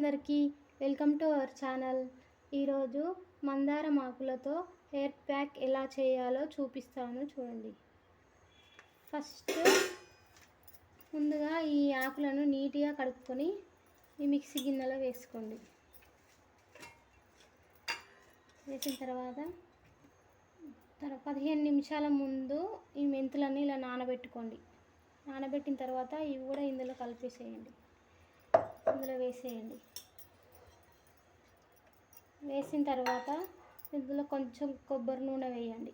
అందరికీ welcome to our channel. ఈరోజు మందారం ఆకులతో హెయిర్ ప్యాక్ ఎలా చేయాలో చూపిస్తాను చూడండి. ఫస్ట్ ముందుగా ఈ ఆకులను నీట్గా కడుక్కొని ఈ మిక్సీ గిన్నెలో వేసుకోండి. వేసిన తర్వాత తర్వాత పదిహేను నిమిషాల ముందు ఈ మెంతులన్నీ ఇలా నానబెట్టుకోండి. నానబెట్టిన తర్వాత ఇవి కూడా ఇందులో కలిపేసేయండి. ఇందులో వేసేయండి. వేసిన తర్వాత ఇందులో కొంచెం కొబ్బరి నూనె వేయండి.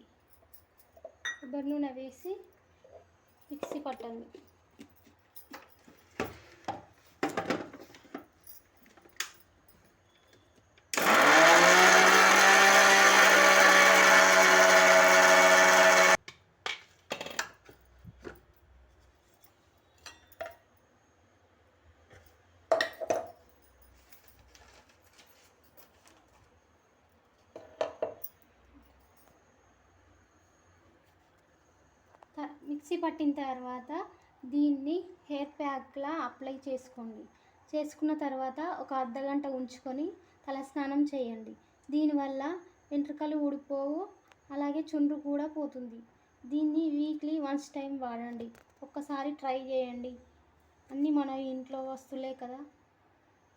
కొబ్బరి నూనె వేసి మిక్సీ పట్టండి మిక్సీ పట్టిన తర్వాత దీన్ని హెయిర్ ప్యాక్లా అప్లై చేసుకోండి. చేసుకున్న తర్వాత ఒక అర్ధగంట ఉంచుకొని తలస్నానం చేయండి. దీనివల్ల వెంట్రుకలు ఊడిపోవు అలాగే చుండ్రు కూడా పోతుంది. దీన్ని వీక్లీ వన్స్ టైం వాడండి. ఒక్కసారి ట్రై చేయండి. అన్నీ మన ఇంట్లో వస్తువులే కదా.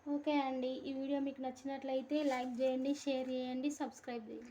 ఓకే అండి. ఈ వీడియో మీకు నచ్చినట్లయితే లైక్ చేయండి షేర్ చేయండి సబ్స్క్రైబ్ చేయండి.